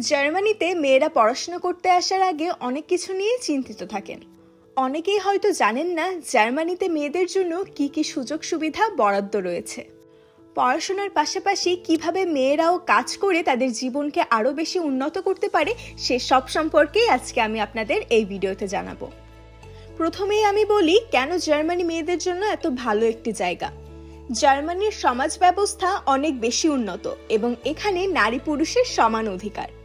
জার্মানিতে মেয়েরা পড়াশোনা করতে আসার আগে অনেক কিছু নিয়ে চিন্তিত থাকেন। অনেকেই হয়তো জানেন না জার্মানিতে মেয়েদের জন্য কি কি সুযোগ সুবিধা বরাদ্দ রয়েছে। পড়াশোনার পাশাপাশি কীভাবে মেয়েরাও কাজ করে তাদের জীবনকে আরও বেশি উন্নত করতে পারে, সে সব সম্পর্কেই আজকে আমি আপনাদের এই ভিডিওতে জানাব। প্রথমেই আমি বলি, কেন জার্মানি মেয়েদের জন্য এত ভালো একটি জায়গা? জার্মানির সমাজ ব্যবস্থা অনেক বেশি উন্নত এবং এখানে নারী পুরুষের সমান অধিকার।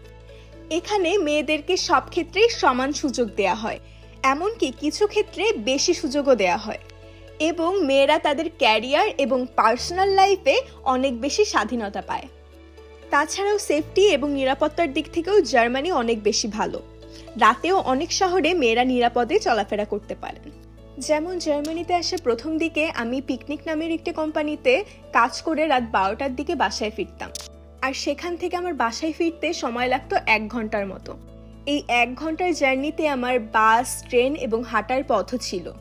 এখানে মেয়েদেরকে সব ক্ষেত্রেই সমান সুযোগ দেয়া হয়, এমনকি কিছু ক্ষেত্রে বেশি সুযোগও দেয়া হয়। এবং মেয়েরা তাদের ক্যারিয়ার এবং পার্সোনাল লাইফে অনেক বেশি স্বাধীনতা পায়। তাছাড়াও সেফটি এবং নিরাপত্তার দিক থেকেও জার্মানি অনেক বেশি ভালো। রাতেও অনেক শহরে মেয়েরা নিরাপদে চলাফেরা করতে পারেন। যেমন জার্মানিতে আসে প্রথম দিকে আমি পিকনিক নামের একটি কোম্পানিতে কাজ করে রাত বারোটার দিকে বাসায় ফিরতাম। আর সেখান থেকে আমার বাসায় ফিরতে সময় লাগতো এক ঘণ্টার মতো। এই এক ঘণ্টার জার্নিতে আমার বাস, ট্রেন এবং হাঁটার পথও ছিল।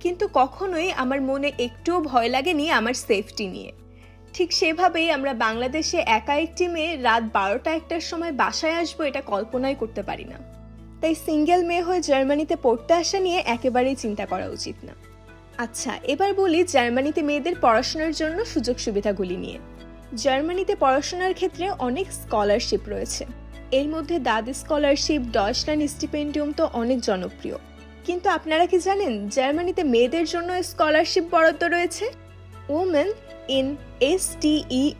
কিন্তু কখনোই আমার মনে একটুও ভয় লাগেনি আমার সেফটি নিয়ে। ঠিক সেভাবেই আমরা বাংলাদেশে একা একটি মেয়ে রাত বারোটা একটার সময় বাসায় আসব এটা কল্পনাই করতে পারি না। তাই সিঙ্গেল মেয়ে হয়ে জার্মানিতে পড়তে আসা নিয়ে একেবারেই চিন্তা করা উচিত না। আচ্ছা এবার বলি জার্মানিতে মেয়েদের পড়াশোনার জন্য সুযোগ সুবিধাগুলি নিয়ে। জার্মানিতে পড়াশোনার ক্ষেত্রে অনেক স্কলারশিপ রয়েছে। এর মধ্যে দাদ স্কলারশিপ ডয়সল্যান্ড স্টিপেন্ডিয়াম তো অনেক জনপ্রিয়। কিন্তু আপনারা কি জানেন জার্মানিতে মেয়েদের জন্য স্কলারশিপ বরাদ্দ রয়েছে? Women in S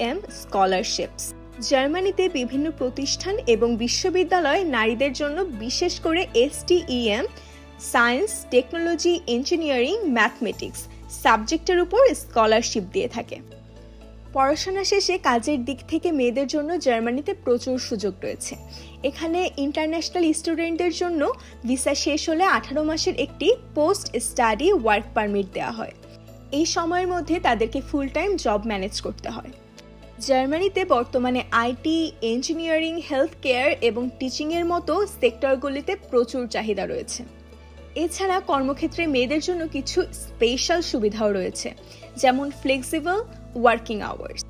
M scholarships. জার্মানিতে বিভিন্ন প্রতিষ্ঠান এবং বিশ্ববিদ্যালয় নারীদের জন্য বিশেষ করে S STEM, science, technology, engineering, mathematics সাবজেক্টের উপর স্কলারশিপ দিয়ে থাকে। পড়াশোনা শেষে কাজের দিক থেকে মেয়েদের জন্য জার্মানিতে প্রচুর সুযোগ রয়েছে। এখানে ইন্টারন্যাশনাল স্টুডেন্টদের জন্য ভিসা শেষ হলে আঠারো মাসের একটি পোস্ট স্টাডি ওয়ার্ক পারমিট দেওয়া হয়। এই সময়ের মধ্যে তাদেরকে ফুল টাইম জব ম্যানেজ করতে হয়। জার্মানিতে বর্তমানে আইটি ইঞ্জিনিয়ারিং হেলথ কেয়ার এবং টিচিংয়ের মতো সেক্টরগুলিতে প্রচুর চাহিদা রয়েছে। এছাড়া কর্মক্ষেত্রে মেয়েদের জন্য কিছু স্পেশাল সুবিধাও রয়েছে, যেমন ফ্লেক্সিবল ওয়ার্কিং আওয়ার্স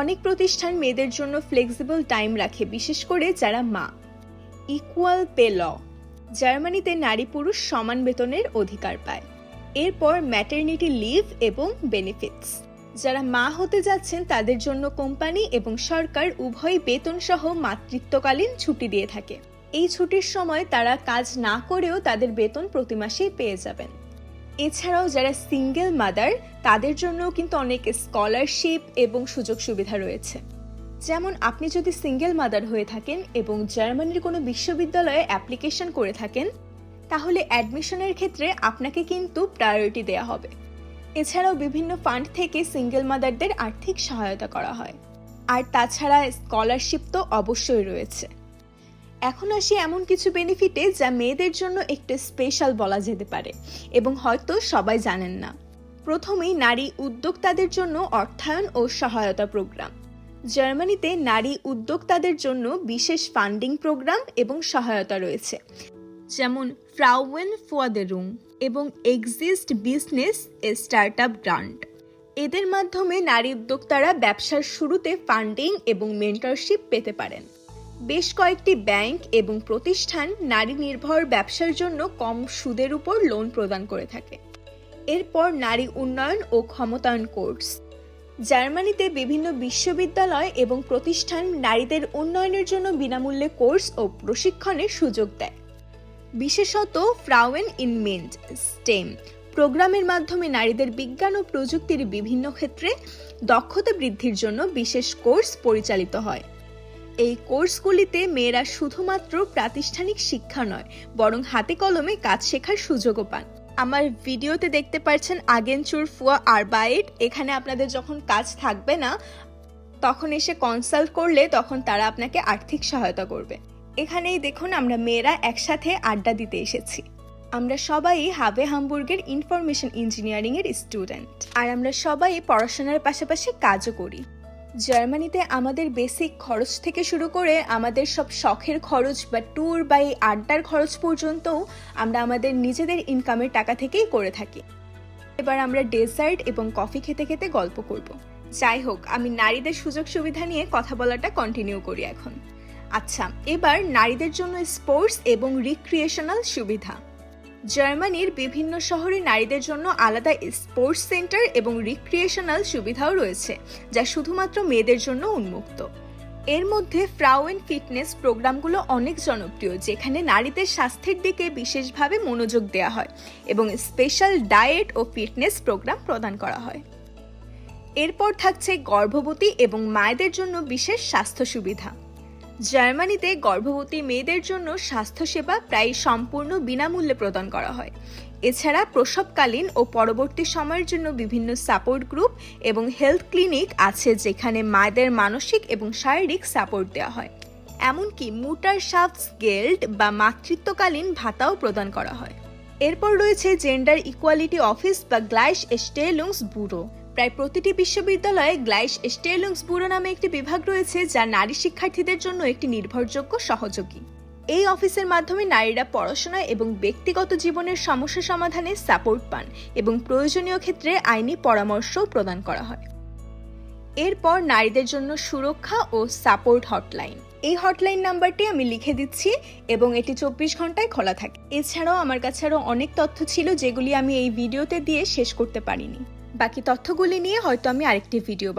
অনেক প্রতিষ্ঠান মেয়েদের জন্য ফ্লেক্সিবল টাইম রাখে, বিশেষ করে যারা মা। ইকুয়াল পে ল জার্মানিতে নারী পুরুষ সমান বেতনের অধিকার পায়। এরপর ম্যাটারনিটি লিভ এবং বেনিফিটস যারা মা হতে যাচ্ছেন, তাদের জন্য কোম্পানি এবং সরকার উভয় বেতন সহ মাতৃত্বকালীন ছুটি দিয়ে থাকে। এই ছুটির সময় তারা কাজ না করেও তাদের বেতন প্রতি মাসেই পেয়ে যাবেন। এছাড়াও যারা সিঙ্গেল মাদার তাদের জন্যও কিন্তু অনেক স্কলারশিপ এবং সুযোগ সুবিধা রয়েছে। যেমন আপনি যদি সিঙ্গেল মাদার হয়ে থাকেন এবং জার্মানির কোনো বিশ্ববিদ্যালয়ে অ্যাপ্লিকেশন করে থাকেন, তাহলে অ্যাডমিশনের ক্ষেত্রে আপনাকে কিন্তু প্রায়োরিটি দেওয়া হবে। এছাড়াও বিভিন্ন ফান্ড থেকে সিঙ্গেল মাদারদের আর্থিক সহায়তা করা হয়। আর তাছাড়া স্কলারশিপ তো অবশ্যই রয়েছে। এখন আসি এমন কিছু বেনিফিটে যা মেয়েদের জন্য একটু স্পেশাল বলা যেতে পারে এবং হয়তো সবাই জানেন না। প্রথমেই নারী উদ্যোক্তাদের জন্য অর্থায়ন ও সহায়তা প্রোগ্রাম জার্মানিতে নারী উদ্যোক্তাদের জন্য বিশেষ ফান্ডিং প্রোগ্রাম এবং সহায়তা রয়েছে। যেমন ফ্রাউয়েন ফুয়াদেরুং এবং এক্সিস্ট বিজনেস স্টার্টআপ গ্রান্ট এদের মাধ্যমে নারী উদ্যোক্তারা ব্যবসার শুরুতে ফান্ডিং এবং মেন্টরশিপ পেতে পারেন। বেশ কয়েকটি ব্যাংক এবং প্রতিষ্ঠান নারী নির্ভর ব্যবসার জন্য কম সুদের উপর লোন প্রদান করে থাকে। এরপর নারী উন্নয়ন ও ক্ষমতায়ন কোর্স। জার্মানিতে বিভিন্ন বিশ্ববিদ্যালয় এবং প্রতিষ্ঠান নারীদের উন্নয়নের জন্য বিনামূল্যে কোর্স ও প্রশিক্ষণের সুযোগ দেয়। বিশেষত ফ্রাউয়েন ইন মেন্ট, স্টেম প্রোগ্রামের মাধ্যমে নারীদের বিজ্ঞান ও প্রযুক্তির বিভিন্ন ক্ষেত্রে দক্ষতা বৃদ্ধির জন্য বিশেষ কোর্স পরিচালিত হয়। এই কোর্সগুলিতে মেয়েরা শুধুমাত্র প্রাতিষ্ঠানিক শিক্ষা নয়, বরং হাতে কলমে কাজ শেখার সুযোগও পান। আমার ভিডিওতে দেখতে পাচ্ছেন আগেনচুর ফুয়া আরবাইট এখানে আপনাদের যখন কাজ থাকবে না, তখন এসে কনসাল্ট করলে তখন তারা আপনাকে আর্থিক সহায়তা করবে। এখানেই দেখুন আমরা মেয়েরা একসাথে আড্ডা দিতে এসেছি। আমরা সবাই হাবে হামবুর্গের ইনফরমেশন ইঞ্জিনিয়ারিং এর স্টুডেন্ট আর আমরা সবাই পড়াশোনার পাশাপাশি কাজও করি। জার্মানিতে আমাদের বেসিক খরচ থেকে শুরু করে আমাদের সব শখের খরচ বা ট্যুর বা এই আড্ডার খরচ পর্যন্তও আমরা আমাদের নিজেদের ইনকামের টাকা থেকেই করে থাকি। এবার আমরা ডেজার্ট এবং কফি খেতে খেতে গল্প করব। যাই হোক, আমি নারীদের সুযোগ সুবিধা নিয়ে কথা বলাটা কন্টিনিউ করি এখন। আচ্ছা এবার নারীদের জন্য স্পোর্টস এবং রিক্রিয়েশনাল সুবিধা। জার্মানির বিভিন্ন শহরে নারীদের জন্য আলাদা স্পোর্টস সেন্টার এবং রিক্রিয়েশনাল সুবিধাও রয়েছে, যা শুধুমাত্র মেয়েদের জন্য উন্মুক্ত। এর মধ্যে ফ্রাউয়েন ফিটনেস প্রোগ্রামগুলো অনেক জনপ্রিয়, যেখানে নারীদের স্বাস্থ্যের দিকে বিশেষভাবে মনোযোগ দেওয়া হয় এবং স্পেশাল ডায়েট ও ফিটনেস প্রোগ্রাম প্রদান করা হয়। এরপর থাকছে গর্ভবতী এবং মায়েদের জন্য বিশেষ স্বাস্থ্য সুবিধা। জার্মানিতে গর্ভবতী মেয়েদের জন্য স্বাস্থ্যসেবা প্রায় সম্পূর্ণ বিনামূল্যে প্রদান করা হয়। এছাড়া প্রসবকালীন ও পরবর্তী সময়ের জন্য বিভিন্ন সাপোর্ট গ্রুপ এবং হেলথ ক্লিনিক আছে যেখানে মায়েদের মানসিক এবং শারীরিক সাপোর্ট দেওয়া হয়। এমনকি মুটার শাফটস গেল্ড বা মাতৃত্বকালীন ভাতাও প্রদান করা হয়। এরপর রয়েছে জেন্ডার ইকুয়ালিটি অফিস বা গ্লাইশ স্টেলুংস ব্যুরো। প্রায় প্রতিটি বিশ্ববিদ্যালয়ে গ্লাইস স্টেলুংস ব্যুরো নামে একটি বিভাগ রয়েছে, যা নারী শিক্ষার্থীদের জন্য একটি নির্ভরযোগ্য সহযোগী। এই অফিসের মাধ্যমে নারীরা পড়াশোনা এবং ব্যক্তিগত জীবনের সমস্যা সমাধানে সাপোর্ট পান এবং প্রয়োজনীয় ক্ষেত্রে আইনি পরামর্শও প্রদান করা হয়। এরপর নারীদের জন্য সুরক্ষা ও সাপোর্ট হটলাইন। এই হটলাইন নাম্বারটি আমি লিখে দিচ্ছি এবং এটি চব্বিশ ঘন্টায় খোলা থাকে। এছাড়াও আমার কাছে আরও অনেক তথ্য ছিল, যেগুলি আমি এই ভিডিওতে দিয়ে শেষ করতে পারিনি। বাকি তথ্যগুলি নিয়ে হয়তো আমি আরেকটি ভিডিও বানাবো।